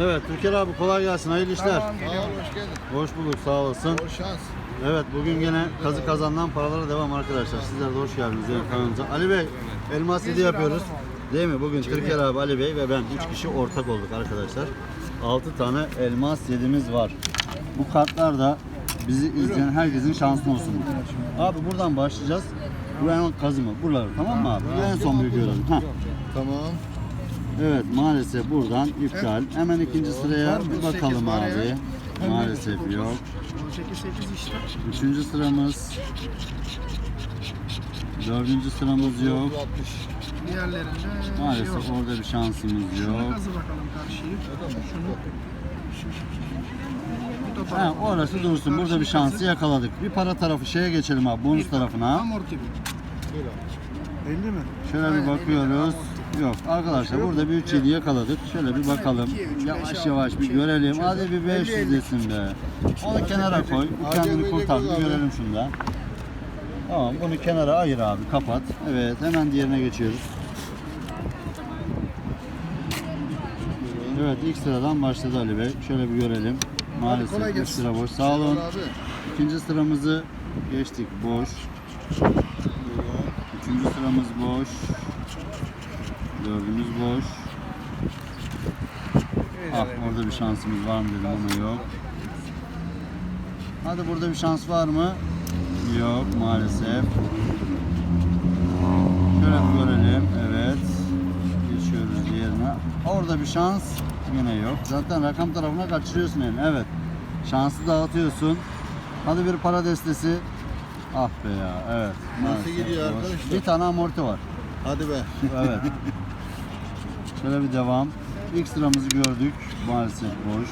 Evet Türker abi kolay gelsin. Hayırlı işler. Sağ ol, hoş geldin. Hoş bulduk sağ olasın. Bol şans. Evet bugün gene kazı kazandan paralara devam arkadaşlar. Sizler de hoş geldiniz yine kanalımıza. Ali Bey elmas yedi yapıyoruz. Değil mi? Bugün Türker abi, Ali Bey ve ben 3 kişi ortak olduk arkadaşlar. 6 tane elmas yedimiz var. Bu kartlar da bizi izleyen herkesin şanslı olsun. Abi buradan başlayacağız. Bu en kazı mı? Buraları tamam mı abi? Bu en son bir görelim. Tamam. Evet maalesef buradan iptal. Hemen ikinci sıraya bir bakalım abi. Maalesef yok. 8 işte. Üçüncü sıramız. Dördüncü sıramız yok. 60. Diğerlerinde şey Maalesef yok. orada bir şansımız yok. kazı bakalım karşıyı. Şunu. Bu da Ha, orası dursun. Burada bir şansı yakaladık. Bir para tarafı şeye geçelim abi. Bonus tarafına. Amorti bu. Belli mi? Şöyle bir bakıyoruz. Yok arkadaşlar burada bir 3 7 yakaladık. Şöyle bir bakalım. Yavaş yavaş bir görelim. Hadi bir 500 desin be. Onu kenara koy. Bu kendini kurtar. Bir görelim şunda. Tamam bunu kenara ayır abi. Kapat. Evet hemen diğerine geçiyoruz. Evet ilk sıradan başladı Ali Bey. Şöyle bir görelim. Maalesef ilk sıra boş. Sağ olun. İkinci sıramızı geçtik. Boş. Üçüncü sıramız boş. Dördümüz boş. Ah orada bir şansımız var mı dedim ama yok. Hadi burada bir şans var mı? Yok maalesef. Şöyle bir görelim. Evet. Geçiyoruz diğerine. Orada bir şans yine yok. Zaten rakam tarafına kaçırıyorsun elini. Evet. Şansı dağıtıyorsun. Hadi bir para destesi. Ah be ya. Evet. Nasıl maalesef gidiyor boş. arkadaşlar? Bir tane amorti var. Hadi be. Evet. Şöyle bir devam. İlk sıramızı gördük. Maalesef boş.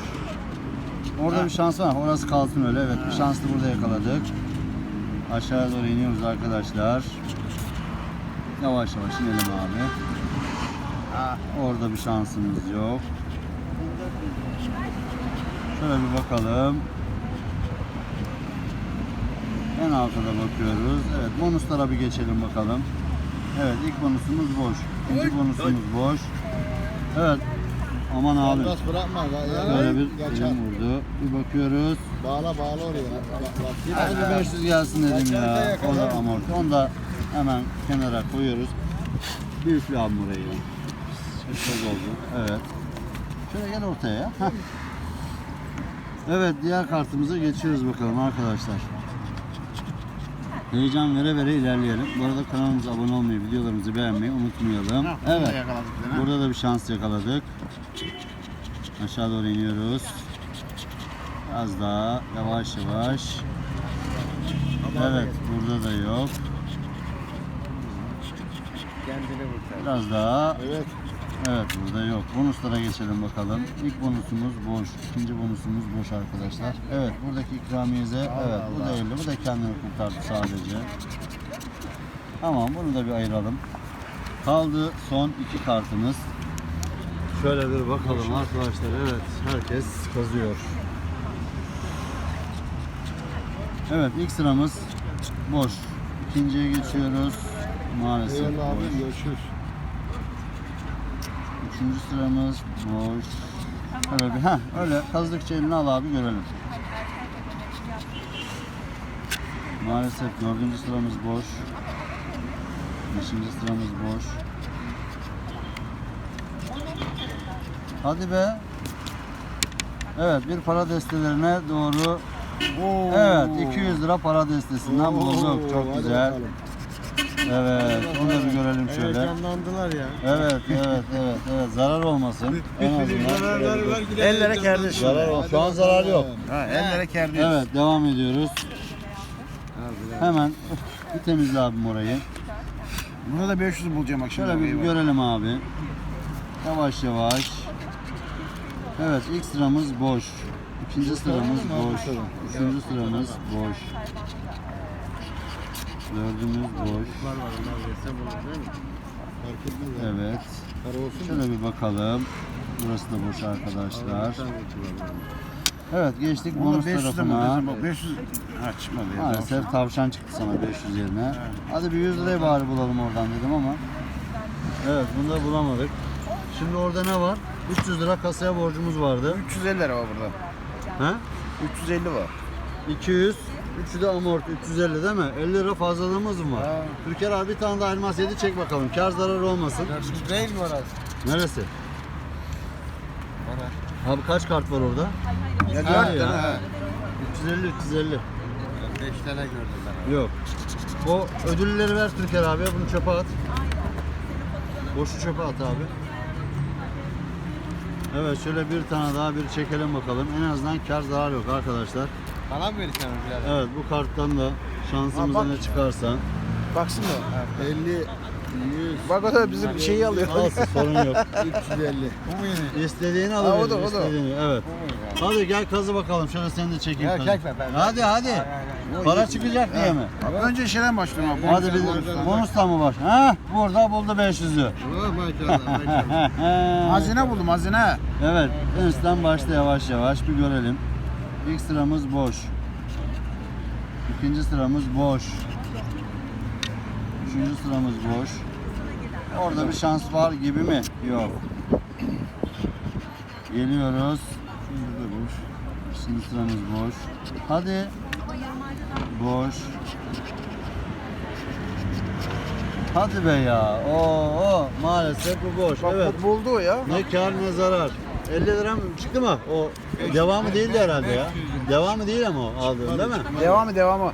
Orada bir şans var. Orası kalsın öyle. Evet bir şanslı burada yakaladık. Aşağıya doğru iniyoruz arkadaşlar. Yavaş yavaş inelim abi. Orada bir şansımız yok. Şöyle bir bakalım. En alta da bakıyoruz. Evet bonuslara bir geçelim bakalım. Evet ilk bonusumuz boş. İkinci bonusumuz boş. Evet. Aman abi. Bas bırakma. Ya. Böyle bir Kaçar. elim vurdu. Bir bakıyoruz. Bağla bağla oraya. Hadi bir 500 gelsin dedim ya. O da amorti. Onu da hemen kenara koyuyoruz. Bir üflü abi burayı. Çok oldu. Evet. Şöyle gel ortaya ya. Heh. Evet diğer kartımıza geçiyoruz bakalım arkadaşlar. Heyecan vere vere ilerleyelim. Bu arada kanalımıza abone olmayı, videolarımızı beğenmeyi unutmayalım. Evet. Burada da bir şans yakaladık. Aşağı doğru iniyoruz. Biraz daha yavaş yavaş. Evet, burada da yok. Biraz daha. Evet. Evet, burada yok. Bonuslara geçelim bakalım. İlk bonusumuz boş. İkinci bonusumuz boş arkadaşlar. Evet, buradaki ikramiyeze evet, bu da 50. Bu da kendini kurtardı sadece. Tamam, bunu da bir ayıralım. Kaldı son iki kartımız. Şöyle bir bakalım arkadaşlar. Evet, herkes kazıyor. Evet, ilk sıramız boş. İkinciye geçiyoruz. Maalesef Eyvallah abi. boş. Görüşürüz. Üçüncü sıramız boş. Öyle bir, heh, öyle kazdıkça elini al abi görelim. Maalesef dördüncü sıramız boş. Beşinci sıramız boş. Hadi be. Evet bir para destelerine doğru. Oo. Evet 200 lira para destesinden bulduk. Çok güzel. bakalım. Evet onu da bir görelim şöyle. Heyecanlandılar ya. Evet, evet, evet, evet. Zarar olmasın. En azından. Ellere kerdi Zarar ol. Şu an zarar yok. Ha, ellere kerdi. Evet, devam ediyoruz. Hemen bir temizle abim orayı. Bunu da 500 bulacağım akşam. Şöyle bir görelim abi. Yavaş yavaş. Evet, ilk sıramız boş. İkinci sıramız boş. Üçüncü sıramız boş. Dördümüz boş. Etmez abi. Evet. Para olsun mu? Şöyle bir bakalım. Burası da boş arkadaşlar. Evet geçtik Bunu bonus 500 tarafına. mı? 500 ha çıkmadı ya. Maalesef tavşan çıktı sana 500 yerine. Hadi bir 100 lirayı bari bulalım oradan dedim ama. Evet bunu da bulamadık. Şimdi orada ne var? 300 lira kasaya borcumuz vardı. 350 lira var burada. He? 350 var. 200, 3'ü de amort 350 değil mi? 50 lira fazlalığımız mı var? Ha. Türker abi bir tane daha elmas 7 çek bakalım. Kar zararı olmasın. Değil mi orası? Neresi? Abi kaç kart var orada? Ya Ha, dört tane ha. 350 350. 5 tane gördüm ben. Yok. O ödülleri ver Türker abi. Bunu çöpe at. Boşu çöpe at abi. Evet şöyle bir tane daha bir çekelim bakalım. En azından kar zarar yok arkadaşlar. Bana mı verirsen birader? Evet bu karttan da şansımıza ne çıkarsa. Baksın da. 50, 100, Bak o da bizim şeyi alıyor. Alsın sorun yok. 350. Bu mu yeni? İstediğini Ha, o alabilir. da, o da. istediğini. Evet. Hadi gel kazı bakalım. Şöyle seni de çekeyim. Ya kazı. çekme, ben- Hadi hadi. Para çıkacak diye mi? Önce şeyden başlıyorum abi. Hadi bir bonusla mı baş? Ha burada buldu 500'ü. Oh maşallah maşallah. Hazine buldum hazine. Evet, üstten başla yavaş yavaş bir görelim. İlk sıramız boş. İkinci sıramız boş. Üçüncü sıramız boş. Orada bir şans var gibi mi? Yok. Geliyoruz. Şurada boş. Şimdi sıramız boş. Hadi. Boş. Hadi be ya. Oo, maalesef bu boş. Bak Evet. bu buldu ya. Ne kar ne zarar. 50 lira mı çıktı mı? O devamı değildi herhalde ya. Devamı değil ama o aldığın değil mi? Devamı devamı.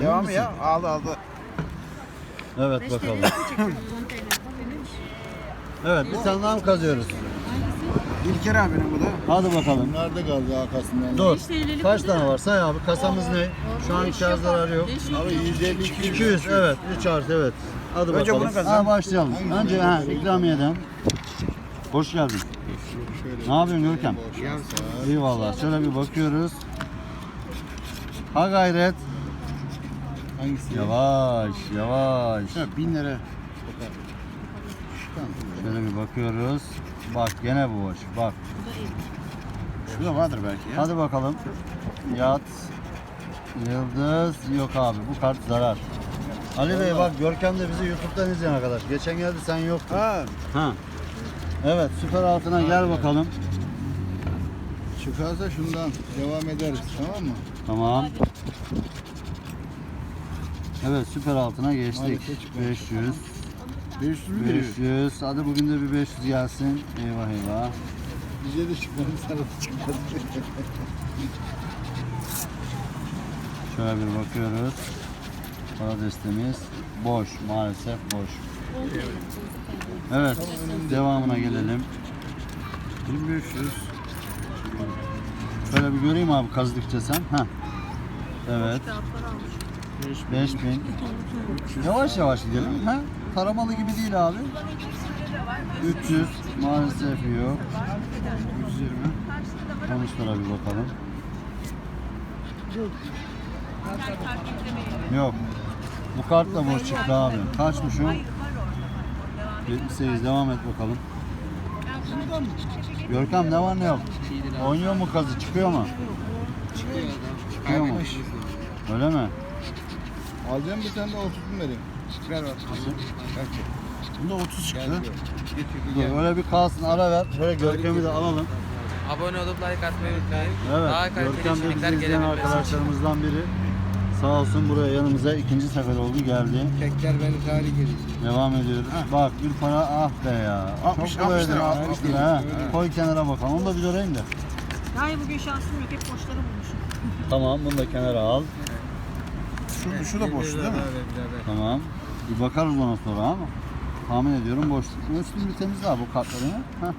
Devamı ya. Aldı aldı. Evet bakalım. Evet bir tane daha mı kazıyoruz? İlker abinin bu da. Hadi bakalım. Nerede kaldı arkasından? Dur. Kaç tane var? Say abi. Kasamız ne? Şu an kar zararı yok. Abi 150, 200. 200 evet. 3 artı evet. Hadi Önce bakalım. bunu kazan. Ha, başlayalım. Önce ha, ikramiyeden. Hoş geldin. Ne yapıyorsun Görkem? Eyvallah. Şöyle bir bakıyoruz. Ha gayret. Hangisi? Yavaş yavaş. Ha, 1000 lira. Şöyle bir bakıyoruz. Bak gene bu boş. Bak. Şurada vardır belki ya. Hadi bakalım. Yat. Yıldız. Yok abi bu kart zarar. Ali Bey bak Görkem de bizi YouTube'dan izleyen arkadaş. Geçen geldi sen yoktun. Ha. Ha. Evet süper altına gel bakalım. Çıkarsa şundan devam ederiz tamam mı? Tamam. Evet süper altına geçtik. Harika çıkmış. 500. 500 mü veriyor? 500. Hadi bugün de bir 500 gelsin. Eyvah eyvah. Bize de çıkmadı sana da çıkmadı. Şöyle bir bakıyoruz. Para destemiz boş. Maalesef boş. Evet. Devamına gelelim. 1500. Şöyle bir göreyim abi kazdıkça sen. Heh. Evet. 5000. Yavaş yavaş gidelim. Ha? Taramalı gibi değil abi. 300 maalesef yok. 120. Bonuslara bir bakalım. Yok. Bu kart da boş çıktı abi. Kaçmış o? 78 devam et bakalım. Görkem ne var ne yok? Oynuyor mu kazı? Çıkıyor mu? Çıkıyor mu? Öyle mi? Alacağım bir tane de 30 bin vereyim. Ver bak. Bunda 30 çıktı. Dur öyle bir kalsın ara ver. Şöyle Görkem'i de alalım. Abone olup like atmayı unutmayın. Evet. Daha kaliteli Görkem de bizi izleyen arkadaşlarımızdan biri. Sağ olsun buraya yanımıza ikinci sefer oldu geldi. Tekrar beni tarih gelecek. Devam ediyoruz. Bak bir para ah be ya. 60 Çok koydun, 60 lira, 60 60 lira. ha. Koy kenara bakalım. Onu da bir göreyim de. Hayır bugün şansım yok. Hep boşları bulmuşum. Tamam bunu da kenara al. Şu, şu da boş değil mi? Tamam. Bir bakarız ona sonra ama. Tahmin ediyorum boş. Üstünü bir temizle abi bu kartları. Heh.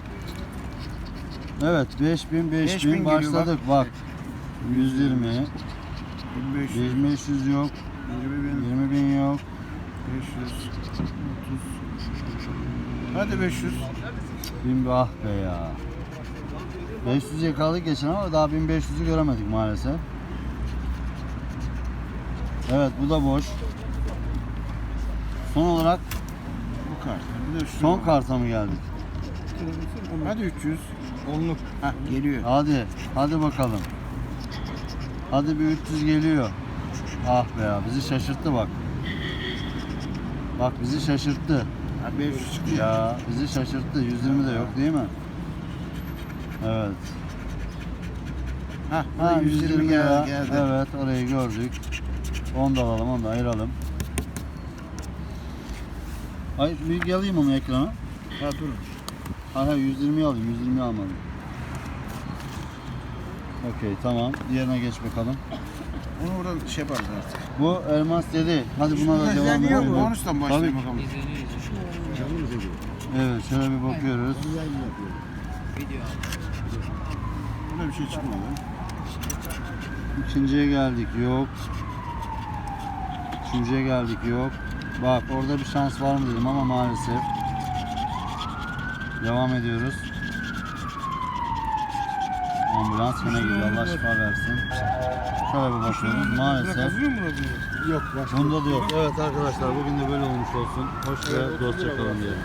Evet 5000 5000 5000 geliyor başladık bak. 120 1500. 1500 yok 20 bin. 20 bin yok 500. 30. Hadi 500. 1000 ah be ya 500 yakaladık geçen ama daha 1500'ü göremedik maalesef Evet bu da boş Son olarak Bu kart. Bir de şu. son karta mı geldik? Hadi 300. Onluk. Hah geliyor. Hadi, hadi bakalım. Hadi bir 300 geliyor. Ah be ya, bizi şaşırttı bak. Bak bizi şaşırttı. Ha 500 çıktı. Ya bizi şaşırttı. 120 de yok değil mi? Evet. Hah, Ha, 120 geldi. geldi. Evet orayı gördük. Onu da alalım onu da ayıralım. Ay bir alayım onu ekrana. Ha durun. Ha ha 120 alayım 120 almadım. Okey tamam. Diğerine geç bakalım. Onu oradan şey yaparız artık. Bu elmas dedi. Hadi buna da devam edelim. bonustan başlayalım Tabii ki. bakalım. Evet şöyle bir bakıyoruz. Video. Burada bir şey çıkmadı. İkinciye geldik yok. Üçüncüye geldik yok. Bak orada bir şans var mı dedim ama maalesef. Devam ediyoruz. Ambulans yine gidiyor. Allah şifa versin. Şöyle bir bakıyoruz. Maalesef. Yok başka. Bunda da yok. Evet arkadaşlar bugün de böyle olmuş olsun. Hoş ve dostça kalın diyelim.